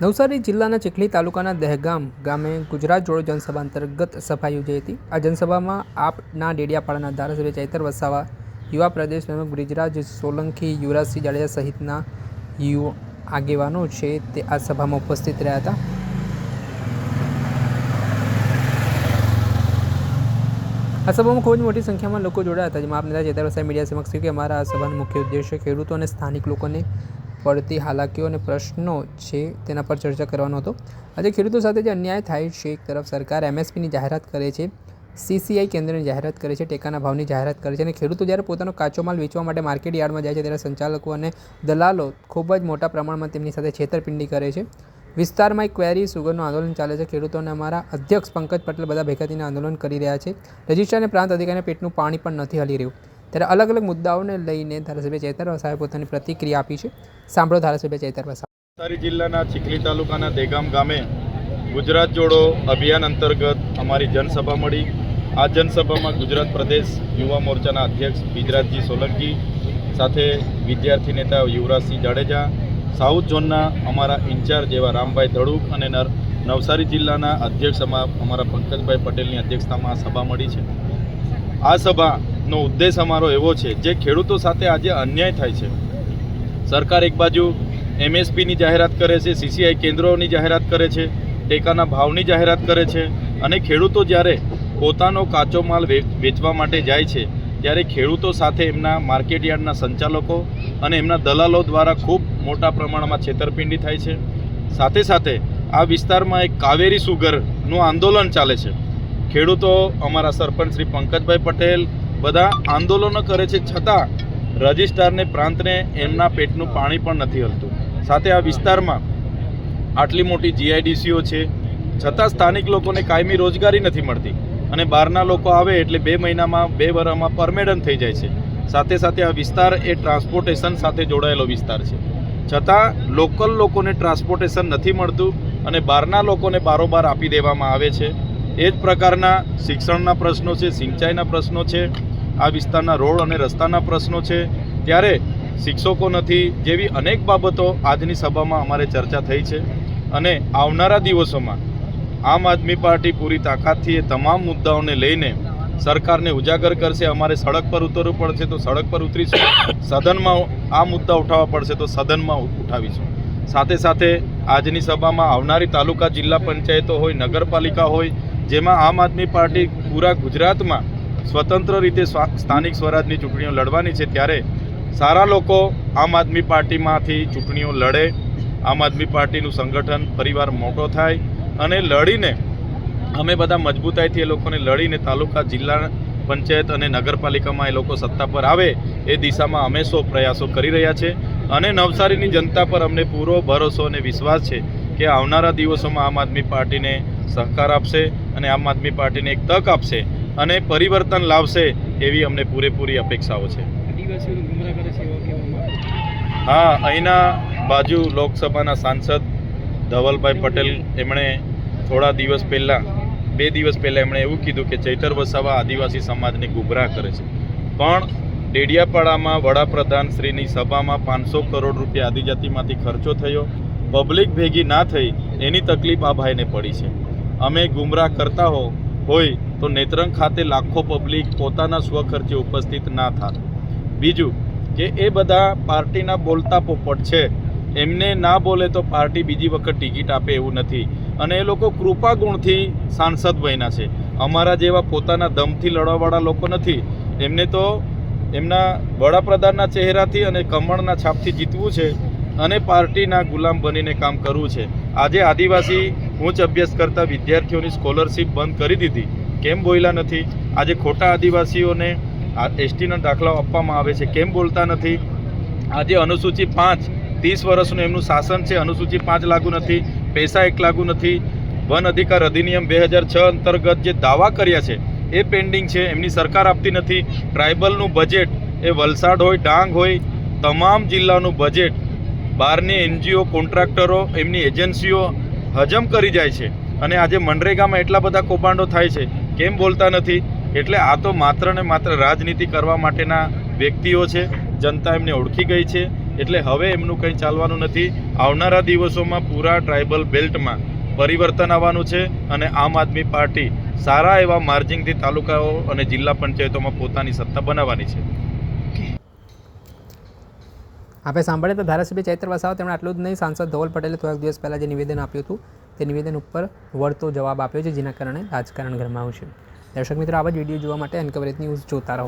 નવસારી જિલ્લાના ચીખલી તાલુકાના દહેગામ ગામે ગુજરાત જોડો જનસભા અંતર્ગત સભા યોજાઈ હતી. આ જનસભામાં આપના ડેડિયાપાડાના ધારાસભ્ય ચૈતર વસાવા, યુવા પ્રદેશ પ્રમુખ બ્રિજરાજ સોલંકી, યુવરાજસિંહ જાડેજા સહિતના યુ આગેવાનો છે તે આ સભામાં ઉપસ્થિત રહ્યા હતા. આ સભામાં ખૂબ જ મોટી સંખ્યામાં લોકો જોડાયા હતા. જેમાં આપ નેતા ચેતર વસાવા મીડિયા સમક્ષ કે અમારા આ સભાનો મુખ્ય ઉદ્દેશ્ય ખેડૂતો અને સ્થાનિક લોકોને પડતી હાલાકીઓ અને પ્રશ્નો છે તેના પર ચર્ચા કરવાનો હતો. આજે ખેડૂતો સાથે જે અન્યાય થાય છે, એક તરફ સરકાર એમએસપીની જાહેરાત કરે છે, સીસીઆઈ કેન્દ્રની જાહેરાત કરે છે, ટેકાના ભાવની જાહેરાત કરે છે અને ખેડૂતો જ્યારે પોતાનો કાચો માલ વેચવા માટે માર્કેટ યાર્ડમાં જાય છે ત્યારે સંચાલકો અને દલાલો ખૂબ જ મોટા પ્રમાણમાં તેમની સાથે છેતરપિંડી કરે છે. વિસ્તારમાં એક ક્વેરી સુગરનું આંદોલન ચાલે છે. ખેડૂતોને અમારા અધ્યક્ષ પંકજ પટેલ બધા ભેગા થઈને આંદોલન કરી રહ્યા છે. રજિસ્ટ્રાર અને પ્રાંત અધિકારીને પેટનું પાણી પણ નથી હલી રહ્યું. ત્યારે અલગ અલગ મુદ્દાઓને લઈને ધારાસભ્ય ચેતર વસાવે પોતાની પ્રતિક્રિયા આપી છે. સાંભળો ધારાસભ્ય ચેતર વસાવા નવસારી જિલ્લાના ચીખલી તાલુકાના દેગામ ગામે ગુજરાત જોડો અભિયાન અંતર્ગત અમારી જનસભા મળી. આ જનસભામાં ગુજરાત પ્રદેશ યુવા મોરચાના અધ્યક્ષ બિજરાજજી સોલંકી સાથે વિદ્યાર્થી નેતા યુવરાજસિંહ જાડેજા, સાઉથ ઝોનના અમારા ઇન્ચાર્જ એવા રામભાઈ ધડુક અને નર, નવસારી જિલ્લાના અધ્યક્ષમાં અમારા પંકજભાઈ પટેલની અધ્યક્ષતામાં આ સભા મળી છે. આ સભાનો ઉદ્દેશ અમારો એવો છે, જે ખેડૂતો સાથે આજે અન્યાય થાય છે. સરકાર એક બાજુ એમએસપીની જાહેરાત કરે છે, સીસીઆઈ કેન્દ્રોની જાહેરાત કરે છે, ટેકાના ભાવની જાહેરાત કરે છે અને ખેડૂતો જ્યારે પોતાનો કાચો માલ વેચવા માટે જાય છે, ત્યારે ખેડૂતો સાથે એમના માર્કેટ યાર્ડના સંચાલકો અને એમના દલાલો દ્વારા ખૂબ મોટા પ્રમાણમાં છેતરપિંડી થાય છે. સાથે સાથે આ વિસ્તારમાં એક કાવેરી સુગરનું આંદોલન ચાલે છે. ખેડૂતો અમારા સરપંચ શ્રી પંકજભાઈ પટેલ બધા આંદોલનો કરે છે છતાં રજિસ્ટ્રારને પ્રાંતને એમના પેટનું પાણી પણ નથી હલતું. સાથે આ વિસ્તારમાં આટલી મોટી જીઆઈડીસીઓ છે. છતાં સ્થાનિક લોકોને કાયમી રોજગારી નથી મળતી અને બહારના લોકો આવે એટલે બે મહિનામાં, બે વર્ષમાં પરમેડન થઈ જાય છે. સાથે સાથે આ વિસ્તાર એ ટ્રાન્સપોર્ટેશન સાથે જોડાયેલો વિસ્તાર છે. છતાં લોકલ લોકોને ટ્રાન્સપોર્ટેશન નથી મળતું અને બહારના લોકોને બારોબાર આપી દેવામાં આવે છે. એ જ પ્રકારના શિક્ષણના પ્રશ્નો છે, સિંચાઈના પ્રશ્નો છે, આ વિસ્તારના રોડ અને રસ્તાના પ્રશ્નો છે. ત્યારે શિક્ષકો નથી જેવી અનેક બાબતો આજની સભામાં અમારે ચર્ચા થઈ છે અને આવનારા દિવસોમાં આમ આદમી પાર્ટી પૂરી તાકાતથી એ તમામ મુદ્દાઓને લઈને સરકારને ઉજાગર કરશે. અમારે સડક પર ઉતરવું પડશે તો સડક પર ઉતરીશું. સદનમાં આ મુદ્દા ઉઠાવવા પડશે તો સદનમાં ઉઠાવીશું. સાથે સાથે આજની સભામાં આવનારી તાલુકા જિલ્લા પંચાયતો હોય, નગરપાલિકા હોય જેમાં આમ આદમી પાર્ટી પૂરા ગુજરાતમાં સ્વતંત્ર રીતે સ્થાનિક સ્વરાજની ચૂંટણીઓ લડવાની છે ત્યારે સારા લોકો આમ આદમી પાર્ટીમાંથી ચૂંટણીઓ લડે, આમ આદમી પાર્ટીનું સંગઠન, પરિવાર મોટો થાય અને લડીને અમે બધા મજબૂતાઈથી એ લોકોને લડીને તાલુકા, જિલ્લા પંચાયત અને નગરપાલિકામાં એ લોકો સત્તા પર આવે એ દિશામાં અમે સૌ પ્રયાસો કરી રહ્યા છે અને નવસારીની જનતા પર અમને પૂરો ભરોસો અને વિશ્વાસ છે કે આવનારા દિવસોમાં આમ આદમી પાર્ટીને સહકાર આપશે અને આમ આદમી પાર્ટીને એક તક આપશે અને પરિવર્તન લાવશે એવી અમને પૂરેપૂરી અપેક્ષાઓ છે. હા અહીંના બાજુ લોકસભાના સાંસદ ધવલભાઈ પટેલ એમણે થોડા દિવસ પહેલાં બે દિવસ પહેલાં એમણે એવું કીધું કે ચૈતર વસાવા આદિવાસી સમાજને ગુમરાહ કરે છે. પણ ડેડિયાપાડામાં વડાપ્રધાન શ્રીની સભામાં પાંચસો કરોડ રૂપિયા આદિજાતિમાંથી ખર્ચો થયો. પબ્લિક ભેગી ના થઈ એની તકલીફ આ ભાઈને પડી છે. અમે ગુમરાહ કરતા હો, હોય તો નેત્રંગ ખાતે લાખો પબ્લિક પોતાના સ્વખર્ચે ઉપસ્થિત ના થાત. બીજું કે એ બધા પાર્ટીના બોલતા પોપટ છે. એમને ના બોલે તો પાર્ટી બીજી વખત ટિકિટ આપે એવું નથી. અને એ લોકો કૃપા ગુણથી સાંસદ બન્યા છે. અમારા જેવા પોતાના દમથી લડવાવાળા લોકો નથી. એમને તો એમના વડાપ્રધાનના ચહેરાથી અને કમળના છાપથી જીતવું છે અને પાર્ટીના ગુલામ બનીને કામ કરવું છે. આજે આદિવાસી ઉચ્ચ અભ્યાસ કરતા વિદ્યાર્થીઓની સ્કોલરશિપ બંધ કરી દીધી. કેમ બોલ્યા નથી? આજે ખોટા આદિવાસીઓને આ એસટીના દાખલાઓ આપવામાં આવે છે. કેમ બોલતા નથી? આજે અનુસૂચિ પાંચ, ત્રીસ વર્ષનું એમનું શાસન છે. અનુસૂચિ પાંચ લાગુ નથી. પૈસા એક લાગુ નથી. વન અધિકાર અધિનિયમ બે હજાર છ અંતર્ગત જે દાવા કર્યા છે, એ પેન્ડિંગ છે. એમની સરકાર આપતી નથી. ટ્રાઇબલનું બજેટ એ વલસાડ હોય, ડાંગ હોય, તમામ જિલ્લાનું બજેટ બહારની એનજીઓ, કોન્ટ્રાક્ટરો, એમની એજન્સીઓ હજમ કરી જાય છે. અને આજે મનરેગામાં એટલા બધા કૌભાંડો થાય છે, કેમ બોલતા નથી? એટલે આ તો માત્ર ને માત્ર રાજનીતિ કરવા માટેના વ્યક્તિઓ છે, જનતા એમને ઓળખી ગઈ છે. એટલે હવે એમનું કંઈ ચાલવાનું નથી. આવનારા દિવસોમાં પૂરા ટ્રાઇબલ બેલ્ટમાં પરિવર્તન આવવાનું છે અને આમ આદમી પાર્ટી સારા એવા માર્જિંગથી તાલુકાઓ અને જિલ્લા પંચાયતોમાં પોતાની સત્તા બનાવવાની છે. આપણે સાંભળે તો ધારાસભ્ય ચૈત્ર વસાવા, તેમણે આટલું જ નહીં, સાંસદ ધવલ પટેલે થોડાક દિવસ પહેલાં જે નિવેદન આપ્યું હતું, તે નિવેદન ઉપર વળતો જવાબ આપ્યો છે, જેના કારણે રાજકારણ ગરમાયું છે. દર્શક મિત્રો, આવા જ વીડિયો જોવા માટે અનકવરેજ ન્યૂઝ જોતા રહો.